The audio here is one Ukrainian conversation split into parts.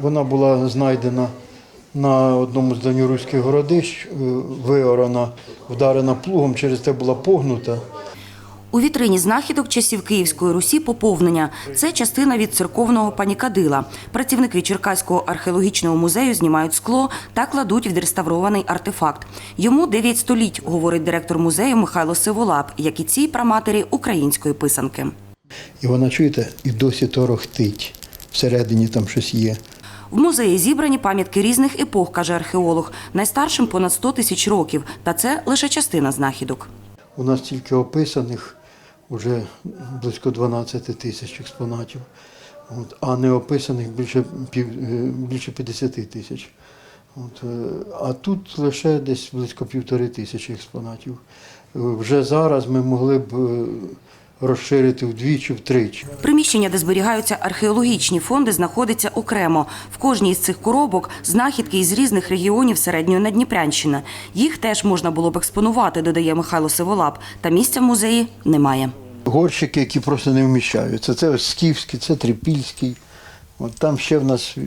Вона була знайдена на одному з давньоруських городищ, е, виорана, вдарена плугом, через те була погнута. У вітрині знахідок часів Київської Русі поповнення. Це частина від церковного панікадила. Працівники Черкаського археологічного музею знімають скло та кладуть відреставрований артефакт. Йому 9 століть, говорить директор музею Михайло Сиволап, як і цій праматері української писанки. І вона, чуєте, і досі торохтить. Всередині там щось є. В музеї зібрані пам'ятки різних епох, каже археолог. Найстаршим понад 100 тисяч років. Та це лише частина знахідок. У нас тільки описаних вже близько 12 тисяч експонатів, а не описаних більше, е, більше 50 тисяч. Е, а тут лише десь близько півтори тисячі експонатів. Е, Вже зараз ми могли б розширити вдвічі, втричі. Приміщення, де зберігаються археологічні фонди, знаходиться окремо. В кожній із цих коробок знахідки із різних регіонів середньої Надніпрянщини. Їх теж можна було б експонувати, додає Михайло Сиволап. Та місця в музеї немає. Горщики, які просто не вміщаються. Це ось скіфський, це трипільський. От там ще в нас е,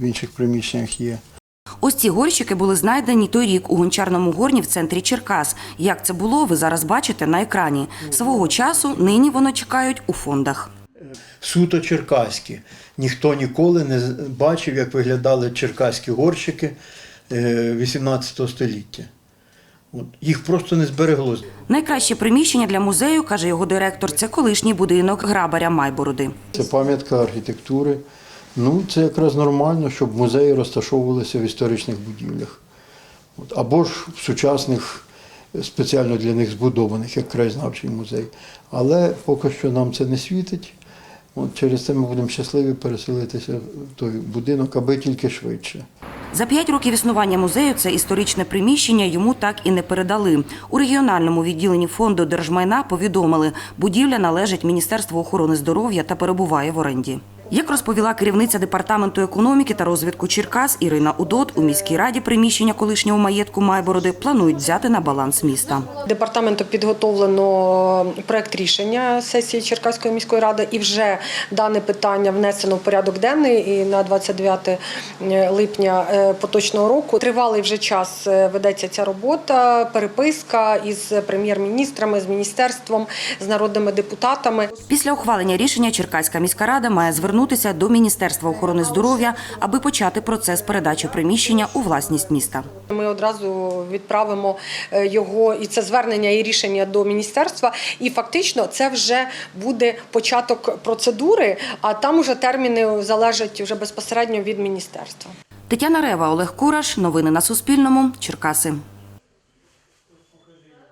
в інших приміщеннях є. Ось ці горщики були знайдені торік у гончарному горні в центрі Черкас. Як це було, ви зараз бачите на екрані. Свого часу нині воно чекають у фондах. суто черкаські. Ніхто ніколи не бачив, як виглядали черкаські горщики е, 18 століття. От. Їх просто не збереглося. Найкраще приміщення для музею, каже його директор, це колишній будинок грабаря Майбороди. Це пам'ятка архітектури. Ну, це якраз нормально, щоб музеї розташовувалися в історичних будівлях. Або ж в сучасних, е, спеціально для них збудованих, як краєзнавчий музей. Але поки що нам це не світить. От через це ми будемо щасливі переселитися в той будинок, аби тільки швидше. За п'ять років існування музею це історичне приміщення йому так і не передали. У регіональному відділенні фонду держмайна повідомили, будівля належить Міністерству охорони здоров'я та перебуває в оренді. Як розповіла керівниця департаменту економіки та розвитку Черкас Ірина Удот, у міській раді приміщення колишнього маєтку Майбороди планують взяти на баланс міста. Департаменту підготовлено проект рішення сесії Черкаської міської ради, і вже дане питання внесено в порядок денний і на 29 липня е, поточного року. Тривалий вже час е, ведеться ця робота, переписка із прем'єр-міністрами, з міністерством, з народними депутатами. Після ухвалення рішення Черкаська міська рада має звернутися до Міністерства охорони здоров'я, аби почати процес передачі приміщення у власність міста. Ми одразу відправимо е, його і це звернення і рішення до міністерства. І фактично це вже буде початок процедури, а там уже терміни залежать вже безпосередньо від міністерства. Тетяна Рева, Олег Кураш. Новини на Суспільному. Черкаси.